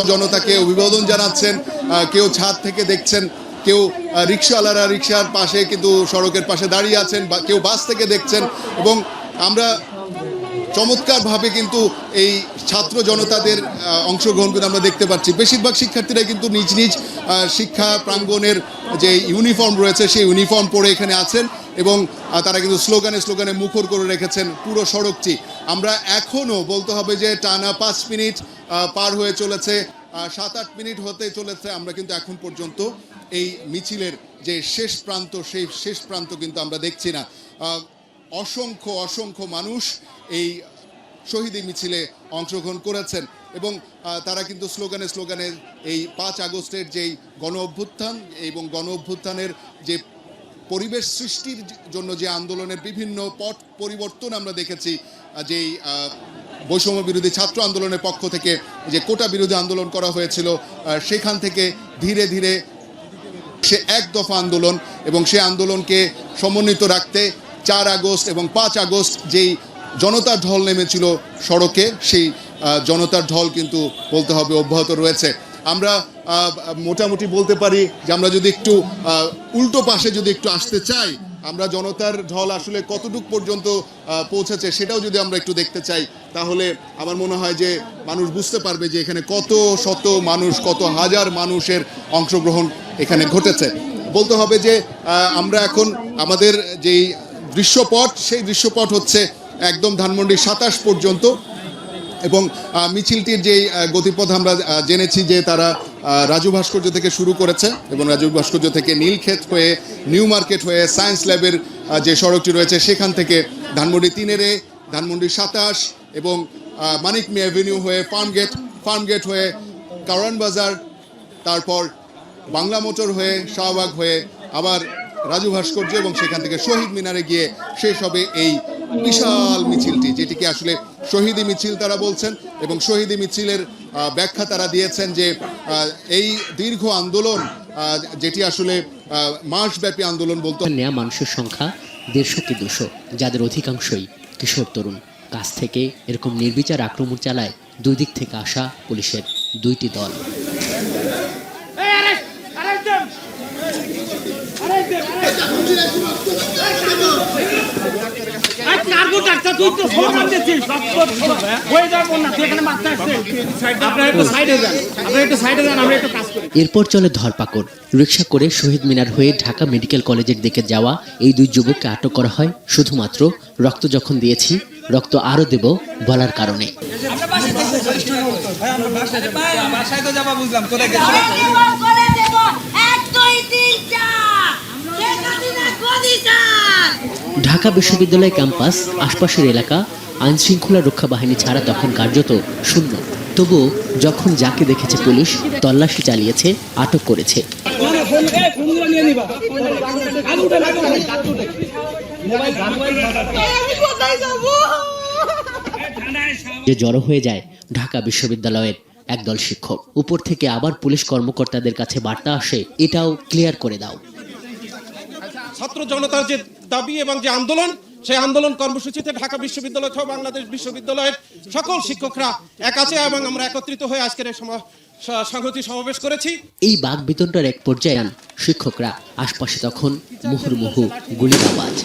জনতাকে অভিবাদন জানাচ্ছেন কেউ ছাদ থেকে দেখছেন, কেউ রিক্সাওয়ালারা রিক্সার পাশে কিন্তু সড়কের পাশে দাঁড়িয়ে আছেন বা কেউ বাস থেকে দেখছেন এবং আমরা চমৎকারভাবে কিন্তু এই ছাত্র জনতাদের অংশগ্রহণ কিন্তু আমরা দেখতে পাচ্ছি। বেশিরভাগ শিক্ষার্থীরা কিন্তু নিজ নিজ শিক্ষা প্রাঙ্গণের যে ইউনিফর্ম রয়েছে সেই ইউনিফর্ম পরে এখানে আছেন এবং তারা কিন্তু স্লোগানে স্লোগানে মুখর করে রেখেছেন পুরো সড়কটি। আমরা এখনও বলতে হবে যে টানা পাঁচ মিনিট পার হয়ে চলেছে সাত আট মিনিট হতে চলেছে। আমরা কিন্তু এখন পর্যন্ত এই মিছিলের যে শেষ প্রান্ত, সেই শেষ প্রান্ত কিন্তু আমরা দেখছি না। অসংখ্য অসংখ্য মানুষ এই শহীদি মিছিলে অংশগ্রহণ করেছেন এবং তারা কিন্তু স্লোগানে স্লোগানে এই পাঁচ আগস্টের যেই গণ অভ্যুত্থান এবং গণ অভ্যুত্থানের যে পরিবেশ সৃষ্টির জন্য যে আন্দোলনের বিভিন্ন পট পরিবর্তন আমরা দেখেছি যেই বৈষম্য বিরোধী ছাত্র আন্দোলনের পক্ষ থেকে যে কোটা বিরোধী আন্দোলন করা হয়েছিল সেখান থেকে ধীরে ধীরে সে এক দফা আন্দোলন এবং সে আন্দোলনকে সমন্বিত রাখতে চার আগস্ট এবং পাঁচ আগস্ট যেই জনতার ঢল নেমেছিল সড়কে, সেই জনতার ঢল কিন্তু বলতে হবে অব্যাহত রয়েছে। আমরা মোটামুটি বলতে পারি যে আমরা যদি একটু উল্টো পাশে যদি একটু আসতে চাই আমরা জনতার ঢল আসলে কতটুক পর্যন্ত পৌঁছেছে সেটাও যদি আমরা একটু দেখতে চাই, তাহলে আমার মনে হয় যে মানুষ বুঝতে পারবে যে এখানে কত শত মানুষ, কত হাজার মানুষের অংশগ্রহণ এখানে ঘটেছে। বলতে হবে যে আমরা এখন আমাদের যেই দৃশ্যপট, সেই দৃশ্যপট হচ্ছে একদম ধানমন্ডি সাতাশ পর্যন্ত এবং মিছিলটির যে গতিপথ আমরা জেনেছি যে তারা রাজু ভাস্কর্য থেকে শুরু করেছে এবং রাজু ভাস্কর্য থেকে নীলক্ষেত হয়ে নিউ মার্কেট হয়ে সায়েন্স ল্যাবের যে সড়কটি রয়েছে, সেখান থেকে ধানমন্ডি তিনেরে, ধানমন্ডি সাতাশ এবং মানিক মি অ্যাভিনিউ হয়ে ফার্ম গেট ফার্ম গেট হয়ে কারওয়ান বাজার, তারপর বাংলা মোটর হয়ে শাহবাগ হয়ে আবার রাজু ভাস্কর্য এবং সেখান থেকে শহীদ মিনারে গিয়ে শেষ হবে এই বিশাল মিছিলটি, যেটিকে আসলে শহীদি মিছিল তারা বলছেন এবং শহীদি মিছিলের ব্যাখ্যা তারা দিয়েছেন যে আহ, এই দীর্ঘ আন্দোলন আহ, যেটি আসলে আহ, মাসব্যাপী আন্দোলন বলতে নেয়া মানুষের সংখ্যা দেড়শো কি দুশো যাদের অধিকাংশই কিশোর তরুণ। কাছ থেকে এরকম নির্বিচার আক্রমণ চালায় দুই দিক থেকে আসা পুলিশের দুইটি দল। Hey, arrest! Arrest them! Arrest them! আজ কার্গো ডাক্তার তুই তো সব করছিস হয়ে যাব না তুই এখানে মারতে আসছিস আপনারা একটু সাইডে যান আপনারা একটু সাইডে যান আমরা একটু কাজ করি এরপর চলে ধরপাকড় রিক্সা করে শহীদ মিনার হয়ে ঢাকা মেডিকেল কলেজের দিকে যাওয়া এই দুই যুবককে আটক করা হয় শুধুমাত্র রক্ত যখন দিয়েছি রক্ত আরও দেব বলার কারণে এবার করে দেব এক দুই তিন চার শেখ হাসিনা গদি চার ঢাকা বিশ্ববিদ্যালয় ক্যাম্পাস, আশপাশের এলাকা, আইনশৃঙ্খলা রক্ষা বাহিনী ছাড়া তখন কার্যত শূন্য। তবুও যখন যাকে দেখেছে পুলিশ, তল্লাশি চালিয়েছে, আটক করেছে। যে জড়ো হয়ে যায় ঢাকা বিশ্ববিদ্যালয়ের একদল শিক্ষক। উপর থেকে আবার পুলিশ কর্মকর্তাদের কাছে বার্তা আসে, এটাও ক্লিয়ার করে দাও। ছাত্র জনতার যে দাবি এবং যে আন্দোলন, সেই আন্দোলন কর্মসূচিতে ঢাকা বিশ্ববিদ্যালয় সহ বাংলাদেশ বিশ্ববিদ্যালয়ের সকল শিক্ষকরা এক আছে এবং আমরা একত্রিত হয়ে আজকের এই সংহতি সমাবেশ করেছি। এই বাঘ বিতণ্ডার এক পর্যায়ে শিক্ষকরা আশপাশে তখন মুহুর্মুহু গুলির আওয়াজ।